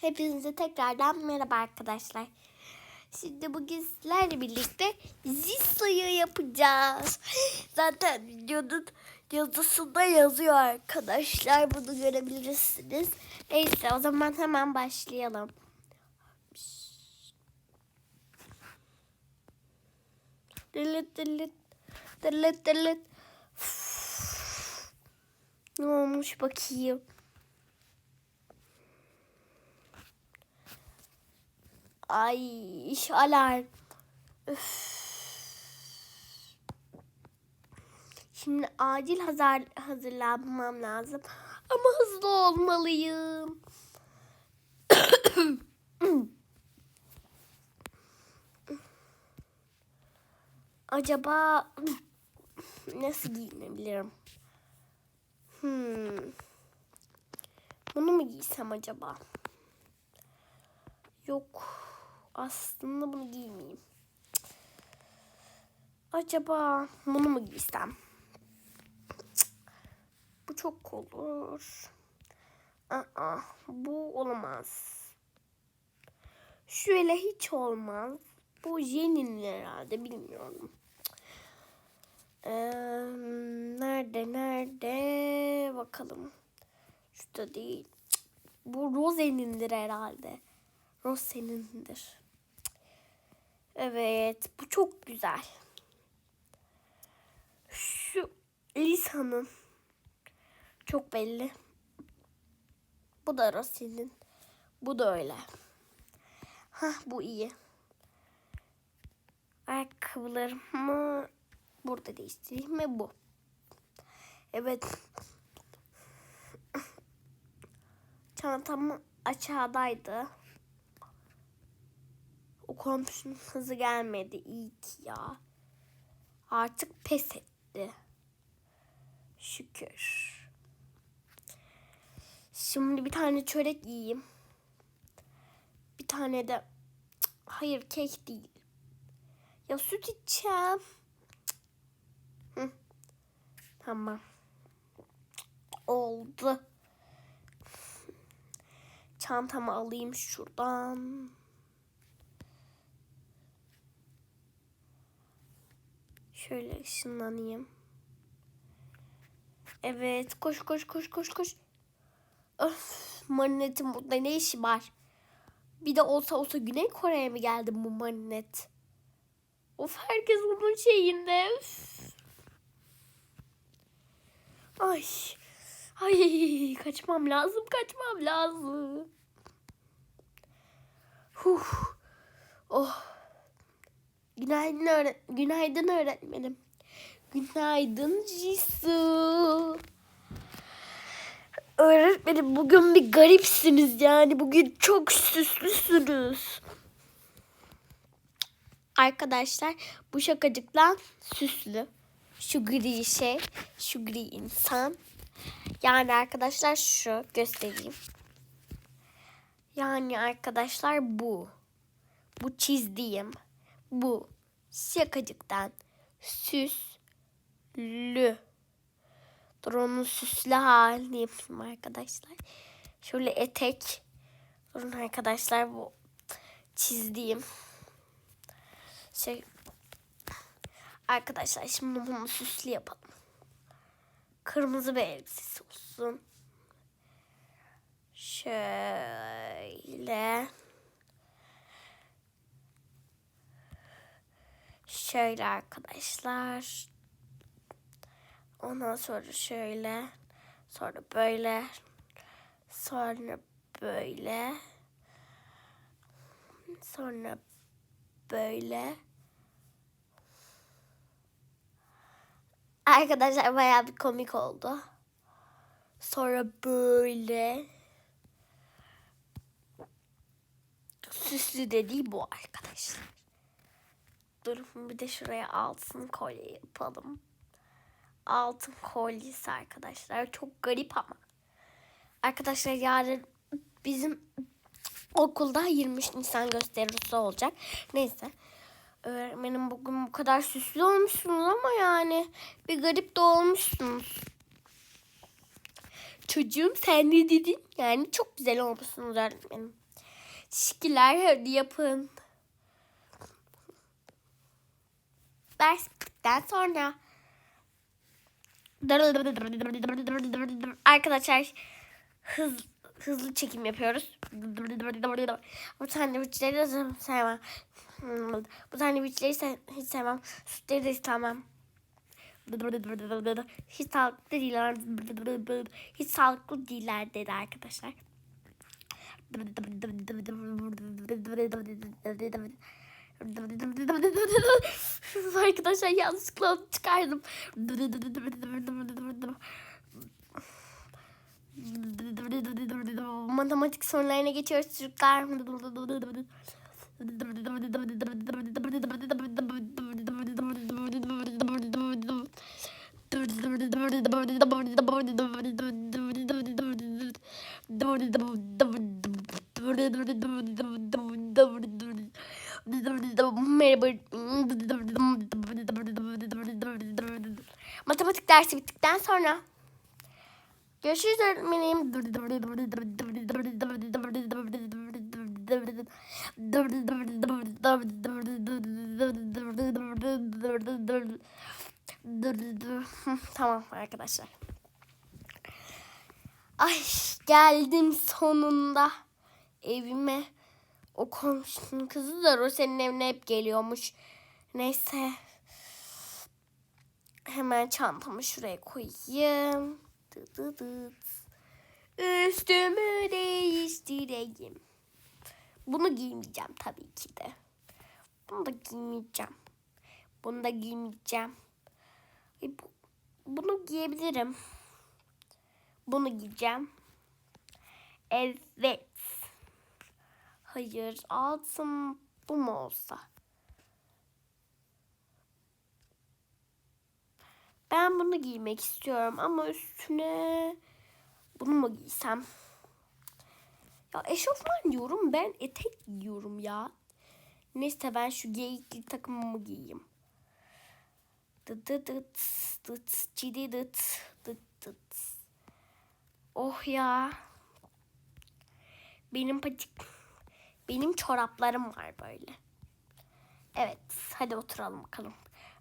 Hepinize tekrardan merhaba arkadaşlar. Şimdi bugün sizlerle birlikte Zissa'yı yapacağız. Zaten videonun yazısında yazıyor arkadaşlar. Bunu görebilirsiniz. Neyse o zaman hemen başlayalım. Dırlıt dırlıt dırlıt dırlıt. Ne olmuş bakayım. Ay alarm. Üf. Şimdi acil hazır, hazırlanmam lazım. Ama hızlı olmalıyım. Acaba nasıl giyinebilirim? Hmm. Bunu mu giysem acaba? Yok. Aslında bunu giymeyeyim. Acaba bunu mu giysem? Bu çok olur. Aa, bu olamaz. Şöyle hiç olmaz. Bu Jenny'nin herhalde bilmiyorum. Ee, nerede nerede bakalım. Şurada değil. Bu Rose'nindir herhalde. Rose'nindir. Evet bu çok güzel. Şu Lisa'nın çok belli. Bu da Rose'nin. Bu da öyle. Hah bu iyi. Ayakkabılarımı burada değiştireyim mi bu? Evet. Çantam aşağıdaydı. Komşunun hızı gelmedi. İyi ki ya. Artık pes etti. Şükür. Şimdi bir tane çörek yiyeyim. Bir tane de hayır kek değil. Ya süt içeceğim. Hı. Tamam. Oldu. Çantamı alayım şuradan. Şöyle ışınlanayım. Evet koş koş koş koş koş. Öf, Marinetin burada ne işi var? Bir de olsa olsa Güney Kore'ye mi geldi bu marinet? Of herkes onun şeyinde. Üf. Ay. Ay kaçmam lazım kaçmam lazım. Huh. Günaydın, öğret Günaydın öğretmenim. Günaydın Jisoo. Öğretmenim bugün bir garipsiniz yani. Bugün çok süslüsünüz. Arkadaşlar bu şakacıklar süslü. Şu gri şey, şu gri insan. Yani arkadaşlar şu göstereyim. Yani arkadaşlar bu. Bu çizdiğim. Bu şakacıktan süslü. Dur onun süslü halini yapayım arkadaşlar. Şöyle etek. Durun arkadaşlar bu çizdiğim. Şey Arkadaşlar şimdi bunu süslü yapalım. Kırmızı bir elbisesi olsun. Şöyle. Şöyle arkadaşlar. Ondan sonra şöyle. Sonra böyle. Sonra böyle. Sonra böyle. Arkadaşlar bayağı bir komik oldu. Sonra böyle. Süslü dediği bu arkadaşlar. Durun bir de şuraya altın kolye yapalım. Altın kolyesi arkadaşlar. Çok garip ama. Arkadaşlar yarın bizim okulda 23 Nisan gösterisi olacak. Neyse. Öğretmenim bugün bu kadar süslü olmuşsunuz ama yani bir garip de olmuşsunuz. Çocuğum sen ne dedin? Yani çok güzel olmuşsunuz öğretmenim. Teşekkürler hadi yapın. Ders bittikten sonra Arkadaşlar hız, hızlı çekim yapıyoruz. Bu sandviçleri de sevmem. Bu sandviçleri se hiç sevmem. Sütleri de istemem. Hiç sağlıklı değiller. Hiç sağlıklı değiller dedi arkadaşlar. Arkadaşlar yanlışlıkla onu çıkardım. Matematik sorularına geçiyoruz çocuklar. Matematik dersi bittikten sonra görüşürüz öğretmenim. tamam arkadaşlar. Ay geldim sonunda evime. O komşunun kızı da Rose'nin evine hep geliyormuş. Neyse. Hemen çantamı şuraya koyayım. Dı dı dı. Üstümü değiştireyim. Bunu giymeyeceğim tabii ki de. Bunu da giymeyeceğim. Bunu da giymeyeceğim. Bu, bunu giyebilirim. Bunu giyeceğim. Evet. Hayır altım bu mu olsa? Ben bunu giymek istiyorum ama üstüne bunu mu giysem? Ya eşofman diyorum ben etek giyiyorum ya. Neyse ben şu geyikli takımımı giyeyim. Dıt dıt dıt dıt cidi dıt dıt dıt. Oh ya. Benim patik benim çoraplarım var böyle. Evet hadi oturalım bakalım.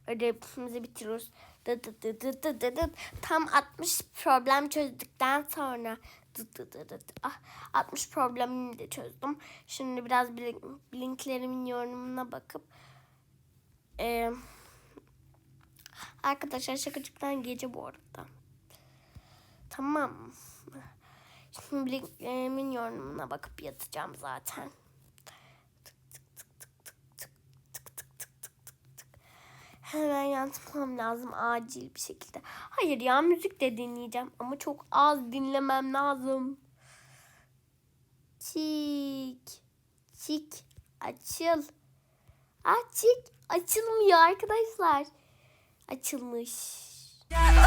Ödevimizi bitiriyoruz. Dı dı dı dı dı dı dı. Tam 60 problem çözdükten sonra dı dı dı dı. Ah, 60 problemimi de çözdüm. Şimdi biraz blink, blinklerimin yorumuna bakıp e, arkadaşlar şakacıktan gece bu arada. Tamam. Şimdi blinklerimin yorumuna bakıp yatacağım zaten. Hemen yatmam lazım acil bir şekilde. Hayır ya müzik de dinleyeceğim ama çok az dinlemem lazım. Çik. Çik. Açıl. Açık. Açılmıyor arkadaşlar. Açılmış.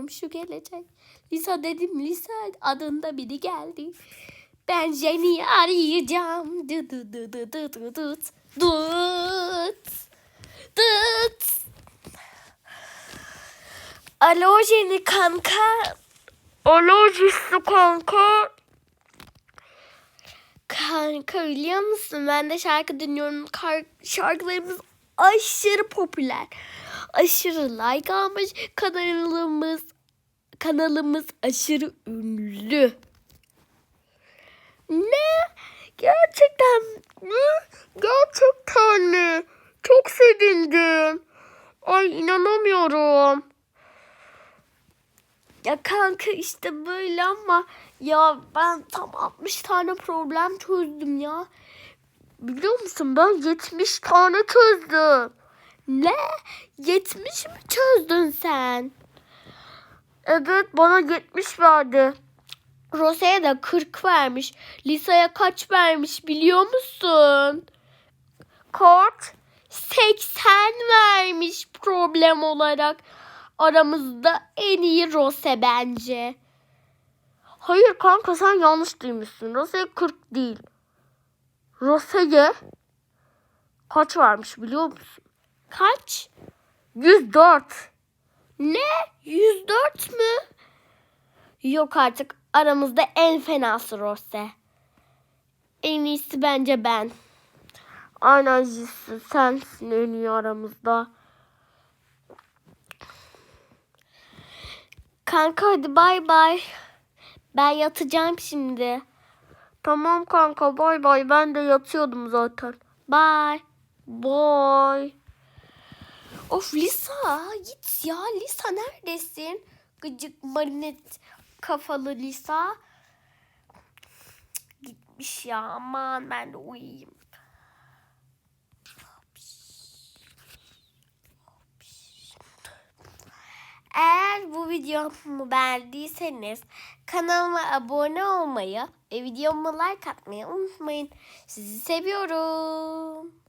Komşu gelecek. Lisa dedim Lisa adında biri geldi. Ben Jenny'i arayacağım. Dı dı dı dı dı dı dı. Dut. Dıt. Alo Jenny kanka. Alo Jissu kanka. Kanka biliyor musun? Ben de şarkı dinliyorum. Kar- şarkılarımız aşırı popüler. Aşırı like almış. Kanalımız kanalımız aşırı ünlü. Ne? Gerçekten mi? Gerçekten mi? Çok sevindim. Ay inanamıyorum. Ya kanka işte böyle ama ya ben tam 60 tane problem çözdüm ya. Biliyor musun ben 70 tane çözdüm. Ne? 70 mi çözdün sen? Evet bana 70 verdi. Rosa'ya da 40 vermiş. Lisa'ya kaç vermiş biliyor musun? Kaç? 80 vermiş problem olarak. Aramızda en iyi Rose bence. Hayır kanka sen yanlış duymuşsun. Rose'ye 40 değil. Rose'ye kaç vermiş biliyor musun? Kaç? 104. Ne? 104 mü? Yok artık aramızda en fenası Rose. En iyisi bence ben. Aynen Jisoo sensin en iyi aramızda. Kanka hadi bay bay. Ben yatacağım şimdi. Tamam kanka bay bay. Ben de yatıyordum zaten. Bay. Bay. Of Lisa git ya. Lisa neredesin? Gıcık marinet kafalı Lisa. Gitmiş ya. Aman ben de uyuyayım. Eğer bu videomu beğendiyseniz kanalıma abone olmayı ve videoma like atmayı unutmayın. Sizi seviyorum.